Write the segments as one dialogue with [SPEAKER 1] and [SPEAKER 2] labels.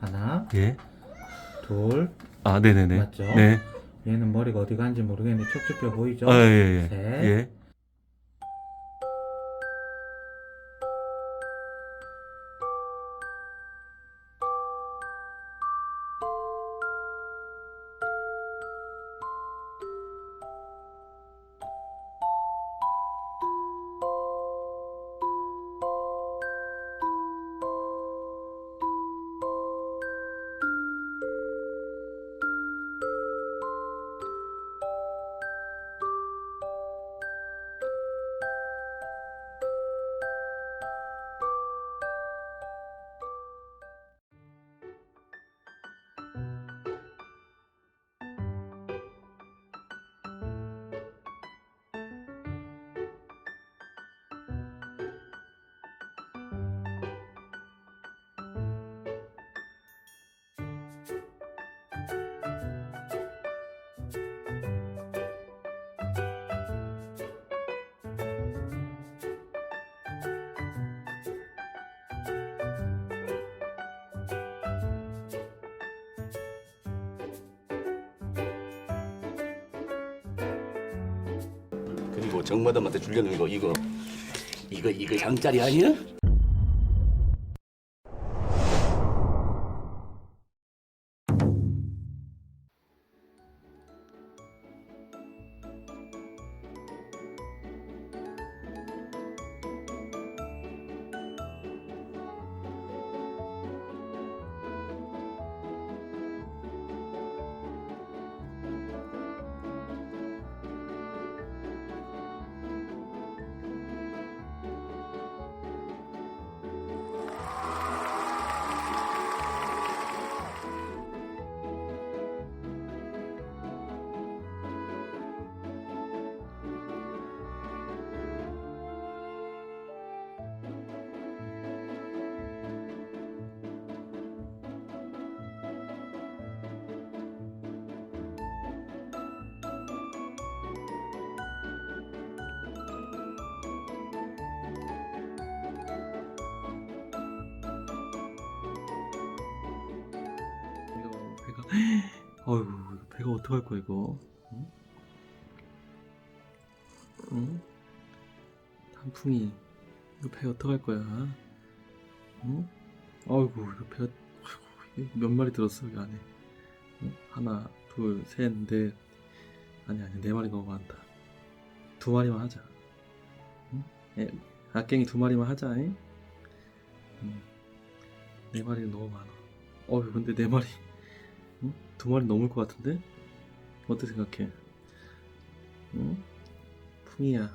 [SPEAKER 1] 하나,
[SPEAKER 2] 예.
[SPEAKER 1] 둘,
[SPEAKER 2] 아, 네네네.
[SPEAKER 1] 맞죠?
[SPEAKER 2] 네.
[SPEAKER 1] 얘는 머리가 어디 간지 모르겠는데 척추뼈 보이죠?
[SPEAKER 2] 아, 예, 예.
[SPEAKER 1] 셋.
[SPEAKER 2] 예.
[SPEAKER 3] 그리고 정마담한테 주려는 거 이거 이거 이거 향짜리 아니야?
[SPEAKER 2] 이거 배가 어떡할 거야 이거 응? 응? 단풍이 이거 배 어떡할 거야 응? 어이구 이거 배가 아이고, 몇 마리 들었어 여기 안에 응? 하나 둘셋넷 아니 아니 네 마리 너무 많다 두 마리만 하자 응? 예, 악갱이 두 마리만 하자 잉? 응. 네 마리는 너무 많아 어휴 근데 네 마리 응? 두 마리 넘을 것 같은데? 어떻게 생각해? 응? 풍이야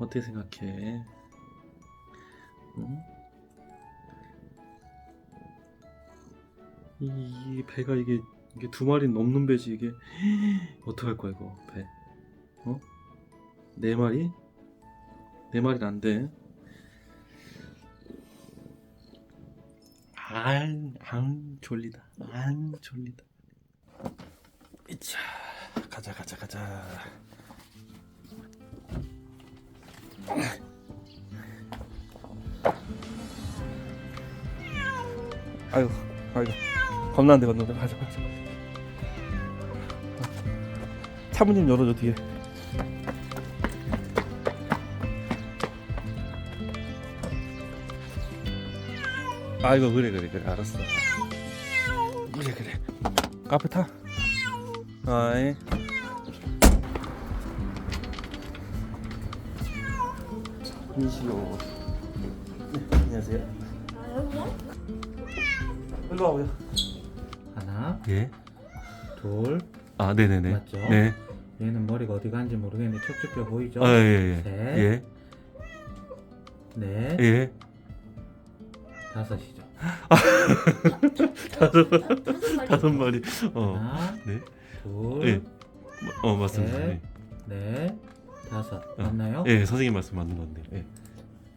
[SPEAKER 2] 어떻게 생각해? 응? 이, 이 배가 이게 이게 두 마리 넘는 배지 이게 어떡할 거야 이거 배 어? 네 마리? 네 마리는 안돼 안, 안 졸리다. 안 졸리다. 자, 가자, 가자, 가자. 아이고, 아이고. 겁나는데, 겁나는데. 가자, 가자. 차문 좀 열어줘, 뒤에. 아이고 그래 그래 그래 알았어 그래 그래 카페 타 아이 이시오 네, 안녕하세요 일로 와보요
[SPEAKER 1] 하나,
[SPEAKER 2] 예?
[SPEAKER 1] 둘,
[SPEAKER 2] 아 네네네
[SPEAKER 1] 맞죠?
[SPEAKER 2] 네
[SPEAKER 1] 얘는 머리가 어디 간지 모르겠는데 척추뼈 보이죠?
[SPEAKER 2] 아, 예, 예.
[SPEAKER 1] 셋.
[SPEAKER 2] 예.
[SPEAKER 1] 넷,
[SPEAKER 2] 예.
[SPEAKER 1] 다섯이죠.
[SPEAKER 2] 다섯
[SPEAKER 4] 다섯 마리.
[SPEAKER 2] 다섯 마리. 어.
[SPEAKER 1] 하나,
[SPEAKER 2] 네.
[SPEAKER 1] 둘,
[SPEAKER 2] 예. 어, 맞습니다.
[SPEAKER 1] 셋.
[SPEAKER 2] 네.
[SPEAKER 1] 넷, 다섯.
[SPEAKER 2] 어.
[SPEAKER 1] 맞나요?
[SPEAKER 2] 예, 선생님 말씀 맞는 건데. 예.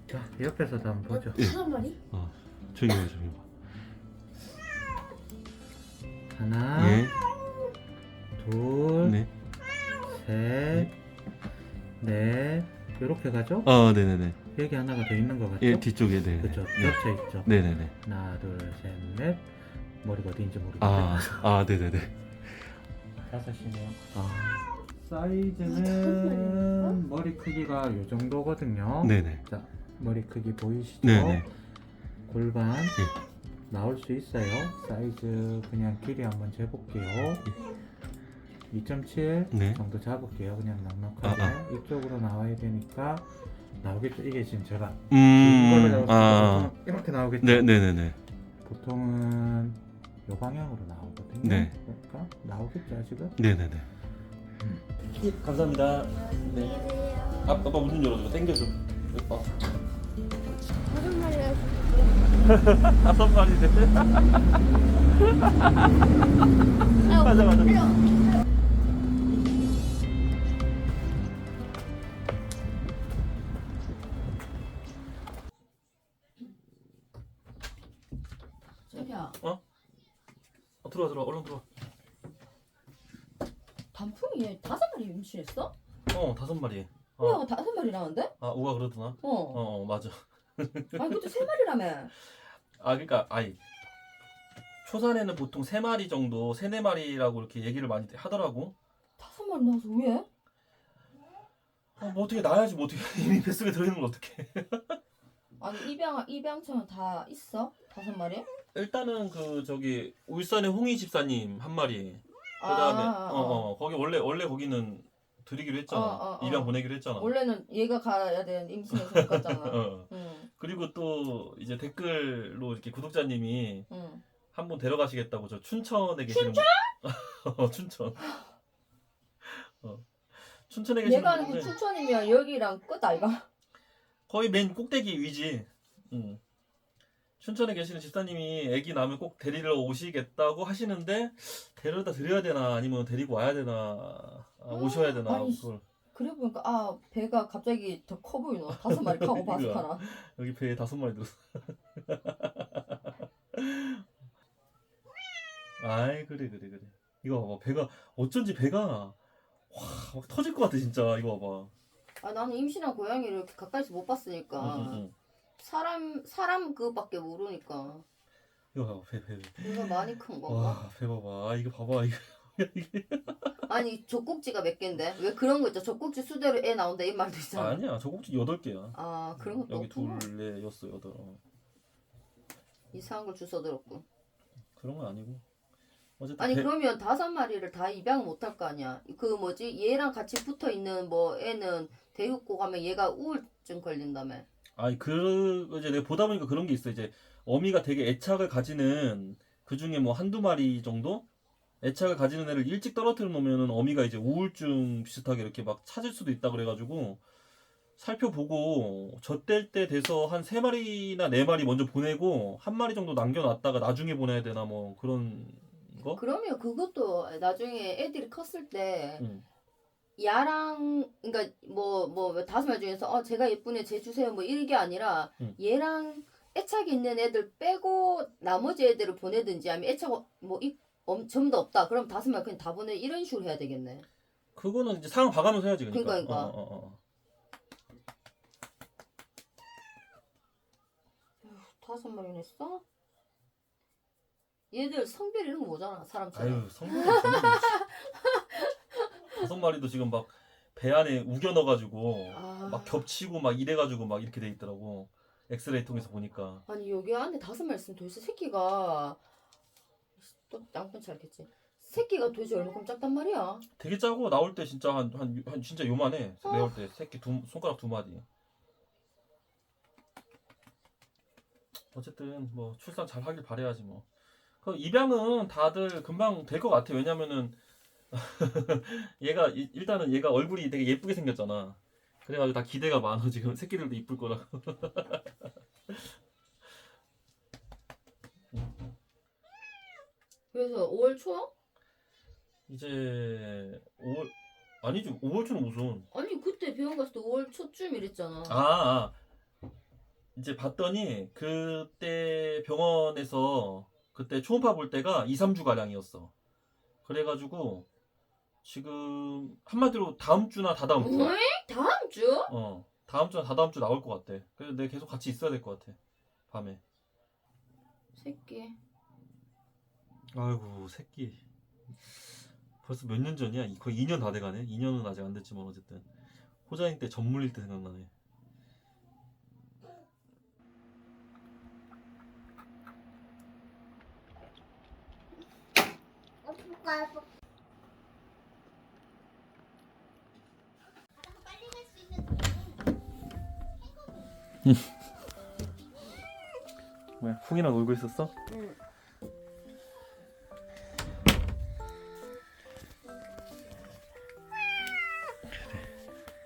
[SPEAKER 1] 자, 옆에서도 한번 보죠.
[SPEAKER 2] 예.
[SPEAKER 4] 다섯 마리?
[SPEAKER 2] 어. 저기 봐, 봐.
[SPEAKER 1] 하나,
[SPEAKER 2] 예.
[SPEAKER 1] 둘,
[SPEAKER 2] 네.
[SPEAKER 1] 셋, 넷. 이렇게 가죠?
[SPEAKER 2] 어, 네, 네, 네.
[SPEAKER 1] 여기 하나가 더 있는 것 같죠?
[SPEAKER 2] 예, 뒤쪽에 네.
[SPEAKER 1] 그렇죠.
[SPEAKER 2] 네.
[SPEAKER 1] 겹쳐 있죠.
[SPEAKER 2] 네, 네, 네.
[SPEAKER 1] 하나, 둘, 셋, 넷, 머리가 어디인지 모르겠는데
[SPEAKER 2] 아, 아, 네 네 네.
[SPEAKER 1] 다섯 시네요.
[SPEAKER 2] 아,
[SPEAKER 1] 사이즈는 머리 크기가 이 정도거든요.
[SPEAKER 2] 네네.
[SPEAKER 1] 자 머리 크기 보이시죠?
[SPEAKER 2] 네네.
[SPEAKER 1] 골반 나올 수 있어요. 사이즈 그냥 길이 한번 재볼게요. 2.7
[SPEAKER 2] 네.
[SPEAKER 1] 정도 잡을게요. 그냥 넉넉하게.
[SPEAKER 2] 아,
[SPEAKER 1] 이쪽으로 나와야 되니까 나오겠죠? 이게 지금 제가
[SPEAKER 2] 음,
[SPEAKER 1] 이걸로 잡았을 때
[SPEAKER 2] 아,
[SPEAKER 1] 보통 이렇게 나오겠죠?
[SPEAKER 2] 네네네네.
[SPEAKER 1] 보통은 요 방향으로 나오거든요
[SPEAKER 2] 네.
[SPEAKER 1] 그러니까 나오겠죠 지금
[SPEAKER 2] 네네네. 감사합니다. 네. 아, 아빠 문 열어줘. 당겨줘. 어.
[SPEAKER 4] 무슨 말이야?
[SPEAKER 2] 다섯 마리네. 맞아 맞아.
[SPEAKER 4] 자기야,
[SPEAKER 2] 어, 들어와 들어와. 얼른 들어와.
[SPEAKER 4] 단풍이 얘 다섯 마리 임신했어?
[SPEAKER 2] 어, 다섯 마리. 어.
[SPEAKER 4] 다섯 마리라는데?
[SPEAKER 2] 아, 우가 그러더나?
[SPEAKER 4] 어.
[SPEAKER 2] 어, 어, 맞아.
[SPEAKER 4] 아니 그때 세 마리라며.
[SPEAKER 2] 아, 그러니까 아이 초산에는 보통 세 마리 정도, 세네 마리라고 이렇게 얘기를 많이 하더라고.
[SPEAKER 4] 다섯 마리 나와서 왜?
[SPEAKER 2] 어, 뭐 어떻게 나야지 뭐 어떻게 이미 뱃속에 들어있는 걸 어떻게?
[SPEAKER 4] 아니 입양 입양처는 다 있어? 다섯 마리?
[SPEAKER 2] 일단은 그 저기 울산의 홍희 집사님 한 마리. 그다음에
[SPEAKER 4] 아,
[SPEAKER 2] 어, 어, 거기 원래 원래 거기는 드리기로 했잖아.
[SPEAKER 4] 어, 어, 어.
[SPEAKER 2] 입양 보내기로 했잖아.
[SPEAKER 4] 원래는 얘가 가야 되는 임신해서 못 갔잖아.
[SPEAKER 2] 어.
[SPEAKER 4] 응,
[SPEAKER 2] 그리고 또 이제 댓글로 이렇게 구독자님이
[SPEAKER 4] 응.
[SPEAKER 2] 한분 데려가시겠다고 저 춘천에 계시는 춘천? 어, 춘천. 어. 춘천에 계시는
[SPEAKER 4] 얘가
[SPEAKER 2] 분인데
[SPEAKER 4] 춘천이면 여기랑 끝 아이가?
[SPEAKER 2] 거의 맨 꼭대기 위지. 응. 춘천에 계시는 집사님이 아기 낳으면 꼭 데리러 오시겠다고 하시는데 데려다 드려야 되나 아니면 데리고 와야 되나 아, 오셔야 되나
[SPEAKER 4] 아니,
[SPEAKER 2] 그걸
[SPEAKER 4] 그래 보니까 아 배가 갑자기 더 커 보이노. 다섯 마리 카고 바스카나.
[SPEAKER 2] 여기 배에 다섯 마리 들었어. 아이 그래 그래 그래. 이거 봐봐 배가 어쩐지 배가 와막 터질 것 같아 진짜 이거 봐봐.
[SPEAKER 4] 아 나는 임신한 고양이를 이렇게 가까이서 못 봤으니까
[SPEAKER 2] 응, 응, 응.
[SPEAKER 4] 사람 사람 그밖에 모르니까
[SPEAKER 2] 이거 봐봐 배 배. 배.
[SPEAKER 4] 배가 많이 큰 건가?
[SPEAKER 2] 와 배 봐봐. 아 이거 봐봐 이거 이게
[SPEAKER 4] 아니 젖꼭지가 몇 개인데 왜 그런 거 있죠? 젖꼭지 수대로 애 나온다 이 말도 있잖아.
[SPEAKER 2] 아니야 저 꼭지 여덟 개야.
[SPEAKER 4] 아 그런 것도
[SPEAKER 2] 여기
[SPEAKER 4] 없구나.
[SPEAKER 2] 둘에 여섯 여덟. 어.
[SPEAKER 4] 이상한 걸 주워 들었고.
[SPEAKER 2] 그런 건 아니고. 어쨌든
[SPEAKER 4] 아니
[SPEAKER 2] 배-
[SPEAKER 4] 그러면 다섯 마리를 다 입양을 못할 거 아니야? 그 뭐지? 얘랑 같이 붙어 있는 뭐 애는 데리고 가면 얘가 우울증 걸린다며.
[SPEAKER 2] 아니 그 이제 내가 보다 보니까 그런 게 있어 이제 어미가 되게 애착을 가지는 그 중에 뭐 한두 마리 정도 애착을 가지는 애를 일찍 떨어뜨려 놓으면은 어미가 이제 우울증 비슷하게 이렇게 막 찾을 수도 있다 그래가지고 살펴보고 젖될 때 돼서 한 세 마리나 네 마리 먼저 보내고 한 마리 정도 남겨놨다가 나중에 보내야 되나 뭐 그런 거?
[SPEAKER 4] 그러면 그것도 나중에 애들이 컸을 때
[SPEAKER 2] 응.
[SPEAKER 4] 야랑 그러니까 뭐뭐 다섯 마리 중에서 어 제가 예쁜 애제 주세요 뭐 이게 아니라
[SPEAKER 2] 응.
[SPEAKER 4] 얘랑 애착이 있는 애들 빼고 나머지 애들을 보내든지 아니면 애착 뭐 이- 엄- 전부 다 없다 그럼 다섯 마리 그냥 다 보내 이런 식으로 해야 되겠네.
[SPEAKER 2] 그거는 이제 상황 봐가면서 해야지 그러니까.
[SPEAKER 4] 그러니까, 그러니까.
[SPEAKER 2] 어, 어, 어.
[SPEAKER 4] 다섯 마리 냈어? 얘들 성별 이런 거 뭐잖아 사람처럼.
[SPEAKER 2] 아유 정말 다섯 마리도 지금 막 배 안에 우겨 넣어가지고
[SPEAKER 4] 아.
[SPEAKER 2] 막 겹치고 막 이래가지고 막 이렇게 돼 있더라고 엑스레이 통해서 보니까
[SPEAKER 4] 아니 여기 안에 다섯 마리 있으면 도대체 새끼가 또 양편치 않겠지. 새끼가 도대체 얼마큼 작단 말이야?
[SPEAKER 2] 되게 짜고 나올 때 진짜 한 한 한 진짜 요만해
[SPEAKER 4] 어.
[SPEAKER 2] 내올 때 새끼 두 손가락 두 마디 어쨌든 뭐 출산 잘 하길 바래야지 뭐. 그 입양은 다들 금방 될 것 같아. 왜냐면은 얘가 이- 일단은 얘가 얼굴이 되게 예쁘게 생겼잖아. 그래가지고 다 기대가 많아 지금 새끼들도 이쁠 거라.
[SPEAKER 4] 그래서 5월 초?
[SPEAKER 2] 이제 5월 아니지 5월 초는 무슨
[SPEAKER 4] 아니 그때 병원 갔을 때 5월 초쯤 이랬잖아.
[SPEAKER 2] 아, 아 이제 봤더니 그때 병원에서 그때 초음파 볼 때가 2, 3주 가량이었어. 그래가지고 지금 한마디로 다음 주나 다다음 주.
[SPEAKER 4] 왜? 다음 주?
[SPEAKER 2] 어 다음 주나 다다음 주 나올 것 같아. 그래서 내가 계속 같이 있어야 될 것 같아. 밤에.
[SPEAKER 4] 새끼.
[SPEAKER 2] 아이고 새끼 벌써 몇 년 전이야? 거의 2년 다 돼가네 2년은 아직 안 됐지만 어쨌든 호자인 때 전물일 때 생각나네 뭐야 풍이랑 놀고 있었어?
[SPEAKER 5] 응.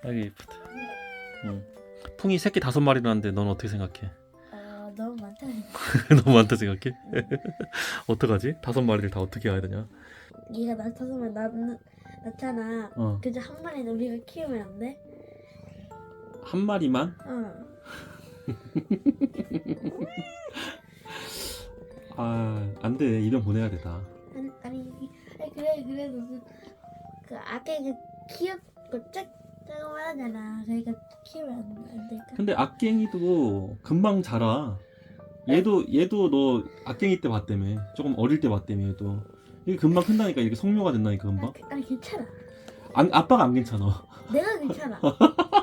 [SPEAKER 2] 아기 이쁘다 응. 풍이 새끼 다섯 마리라는데 넌 어떻게 생각해?
[SPEAKER 5] 어, 너무 많다.
[SPEAKER 2] 너무 많다 생각해? 어떡하지? 다섯 마리를 다 어떻게 해야 되냐?
[SPEAKER 5] 얘가 나타나면 나 낳잖아.
[SPEAKER 2] 어.
[SPEAKER 5] 그저 한 마리는 우리가 키우면 안 돼?
[SPEAKER 2] 한 마리만?
[SPEAKER 5] 어.
[SPEAKER 2] 아, 안 돼. 입양 보내야 돼, 다.
[SPEAKER 5] 아니, 아니, 아니 그래 그래도 그, 그 아기가 키웠고 짝 작업을 하잖아. 그러니까 키우면 안, 안 될까?
[SPEAKER 2] 근데 악갱이도 금방 자라. 얘도, 얘도 너 악갱이 때 봤다며. 조금 어릴 때 봤다며, 얘도. 이게 금방 큰다니까. 이렇게 성묘가 된다니까, 금방.
[SPEAKER 5] 아, 그- 아니 괜찮아.
[SPEAKER 2] 안, 아빠가 안 괜찮아.
[SPEAKER 5] 내가 괜찮아.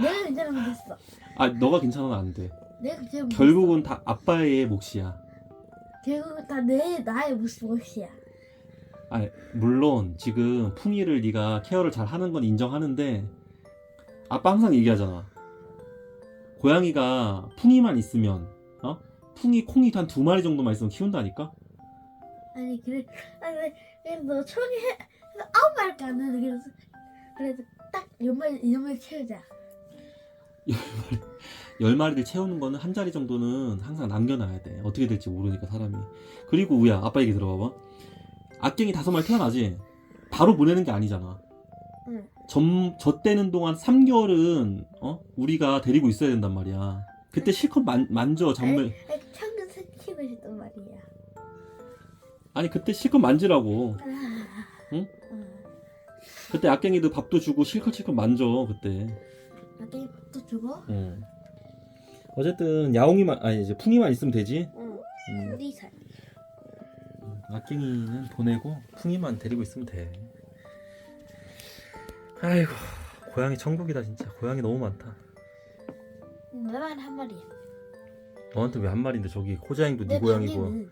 [SPEAKER 5] 내가 괜찮으면 됐어.
[SPEAKER 2] 아, 너가 괜찮아는 안 돼.
[SPEAKER 5] 내가 괜찮으면
[SPEAKER 2] 결국은 다 아빠의 몫이야.
[SPEAKER 5] 됐어. 결국은 다 내 나의 모습 몫이야.
[SPEAKER 2] 아, 물론 지금 풍이를 네가 케어를 잘 하는 건 인정하는데 아빠 항상 얘기하잖아. 고양이가 풍이만 있으면 어? 풍이 콩이 한두 마리 정도만 있으면 키운다니까?
[SPEAKER 5] 아니 그래 아니 그래, 그래서 너 처음에 아홉 마리밖에 안 되는데 그래서 그래서 딱 연말 연말 채우자.
[SPEAKER 2] 열 마리를 채우는 거는 한 자리 정도는 항상 남겨놔야 돼. 어떻게 될지 모르니까 사람이. 그리고 우야 아빠 얘기 들어봐봐. 악갱이 다섯 마리 태어나지? 바로 보내는 게 아니잖아.
[SPEAKER 5] 응.
[SPEAKER 2] 점, 젖대는 동안 3개월은 어? 우리가 데리고 있어야 된단 말이야. 그때 실컷 만, 만져 정말
[SPEAKER 5] 아니, 창근 키고 싶단 말이야.
[SPEAKER 2] 아니 그때 실컷 만지라고.
[SPEAKER 5] 아,
[SPEAKER 2] 응?
[SPEAKER 5] 응.
[SPEAKER 2] 그때 악갱이도 밥도 주고 실컷 실컷 만져 그때.
[SPEAKER 5] 또 주고?
[SPEAKER 2] 응. 어쨌든 야옹이만 아니 이제 풍이만 있으면 되지.
[SPEAKER 5] 응.
[SPEAKER 2] 응.
[SPEAKER 5] 우리 살.
[SPEAKER 2] 악갱이는 보내고 풍이만 데리고 있으면 돼. 아이고 고양이 천국이다 진짜. 고양이 너무 많다.
[SPEAKER 5] 나만 한 마리야.
[SPEAKER 2] 너한테 왜 한 마리인데 저기 호자행도
[SPEAKER 5] 네내
[SPEAKER 2] 고양이고.
[SPEAKER 5] 방에는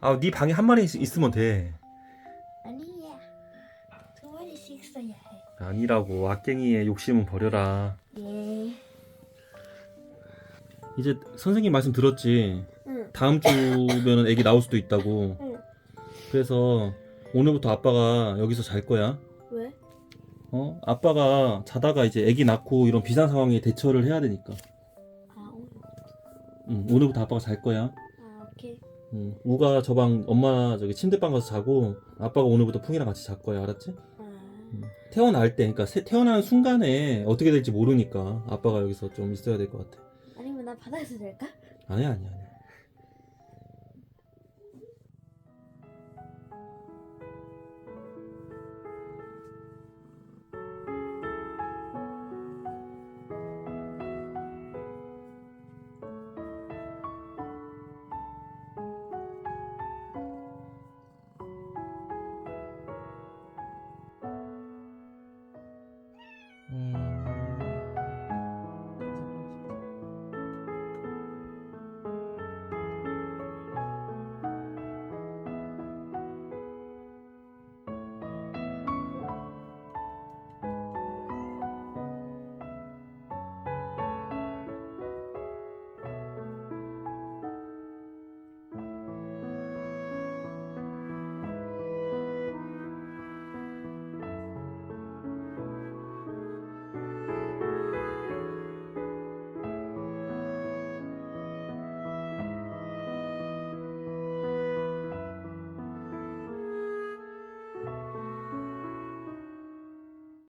[SPEAKER 2] 아네 방에 한 마리 있- 있으면 돼.
[SPEAKER 5] 아니야. 두 마리씩 있어야 해.
[SPEAKER 2] 아니라고 악갱이의 욕심은 버려라.
[SPEAKER 5] 예.
[SPEAKER 2] 이제 선생님 말씀 들었지.
[SPEAKER 5] 응.
[SPEAKER 2] 다음 주면은 애기 나올 수도 있다고.
[SPEAKER 5] 응.
[SPEAKER 2] 그래서 오늘부터 아빠가 여기서 잘 거야.
[SPEAKER 5] 왜?
[SPEAKER 2] 어? 아빠가 자다가 이제 애기 낳고 이런 비상 상황에 대처를 해야 되니까.
[SPEAKER 5] 아, 오늘.
[SPEAKER 2] 응, 오늘부터 아빠가 잘 거야.
[SPEAKER 5] 아, 오케이.
[SPEAKER 2] 응, 우가 저 방 엄마 저기 침대방 가서 자고 아빠가 오늘부터 풍이랑 같이 잘 거야. 알았지?
[SPEAKER 5] 아,
[SPEAKER 2] 태어날 때, 그러니까 세- 태어나는 순간에 어떻게 될지 모르니까 아빠가 여기서 좀 있어야 될 것 같아.
[SPEAKER 5] 아니면 나 바다에서 잘까?
[SPEAKER 2] 아니야, 아니야, 아니야.